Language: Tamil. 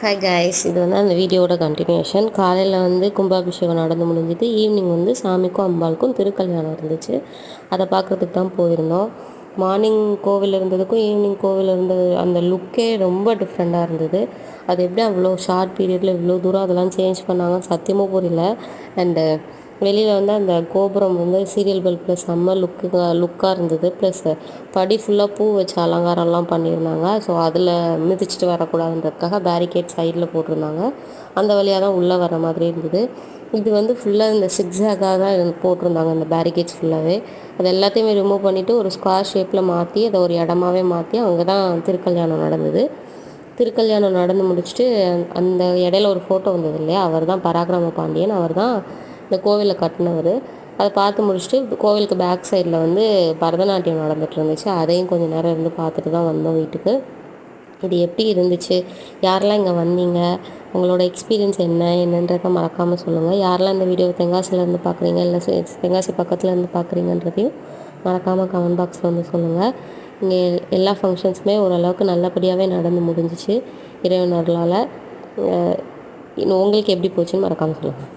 ஹாய் கைஸ் இது வந்து அந்த வீடியோவோட கண்டினியூஷன் காலையில் வந்து கும்பாபிஷேகம் நடந்து முடிஞ்சுது ஈவினிங் வந்து சாமிக்கும் அம்பாளுக்கும் திருக்கல்யாணம் இருந்துச்சு. அதை பார்க்குறதுக்கு தான் போயிருந்தோம். மார்னிங் கோவில் இருந்ததுக்கும் ஈவினிங் கோவில் இருந்தது அந்த லுக்கே ரொம்ப டிஃப்ரெண்ட்டாக இருந்தது. அது எப்படி அவ்வளோ ஷார்ட் பீரியடில் இவ்வளோ தூரம் அதெல்லாம் சேஞ்ச் பண்ணாங்க சத்தியமாக புரியல. அண்டு வெளியில் வந்து அந்த கோபுரம் வந்து சீரியல் பல்பில் செம்ம லுக்கு லுக்காக இருந்தது. ப்ளஸ் படி ஃபுல்லாக பூ வச்சு அலங்காரம்லாம் பண்ணியிருந்தாங்க. ஸோ அதில் மிதிச்சிட்டு வரக்கூடாதுன்றதுக்காக பேரிகேட் சைடில் போட்டிருந்தாங்க. அந்த வழியாக தான் உள்ளே வர மாதிரி இருந்தது. இது வந்து ஃபுல்லாக இந்த சிக்ஸாகாக தான் போட்டிருந்தாங்க இந்த பேரிகேட்ஸ் ஃபுல்லாகவே அது எல்லாத்தையுமே ரிமூவ் பண்ணிவிட்டு ஒரு ஸ்கொயர் ஷேப்பில் மாற்றி அதை ஒரு இடமாவே மாற்றி அங்கே தான் திருக்கல்யாணம் நடந்தது. திருக்கல்யாணம் நடந்து முடிச்சுட்டு அந்த இடையில ஒரு ஃபோட்டோ வந்தது இல்லையா? அவர் தான் பராக்கிரம பாண்டியன். அவர் தான் இந்த கோவிலை கட்டினவர். அதை பார்த்து முடிச்சுட்டு கோவிலுக்கு பேக் சைடில் வந்து பரதநாட்டியம் நடந்துகிட்டு இருந்துச்சு. அதையும் கொஞ்சம் நேரம் இருந்து பார்த்துட்டு தான் வந்தோம் வீட்டுக்கு. இது எப்படி இருந்துச்சு? யாரெல்லாம் இங்கே வந்தீங்க? உங்களோட எக்ஸ்பீரியன்ஸ் என்ன? என்னன்றத மறக்காமல் சொல்லுங்கள் யாரெல்லாம் இந்த வீடியோ தென்காசிலேருந்து பார்க்குறீங்க? இல்லை தென்காசி பக்கத்தில் இருந்து பார்க்குறீங்கன்றதையும் மறக்காமல் கமெண்ட் பாக்ஸில் வந்து சொல்லுங்கள் இங்கே எல்லா ஃபங்க்ஷன்ஸுமே ஓரளவுக்கு நல்லபடியாகவே நடந்து முடிஞ்சிச்சு. இறைவனர்களால் உங்களுக்கு எப்படி போச்சுன்னு மறக்காமல் சொல்லுங்கள்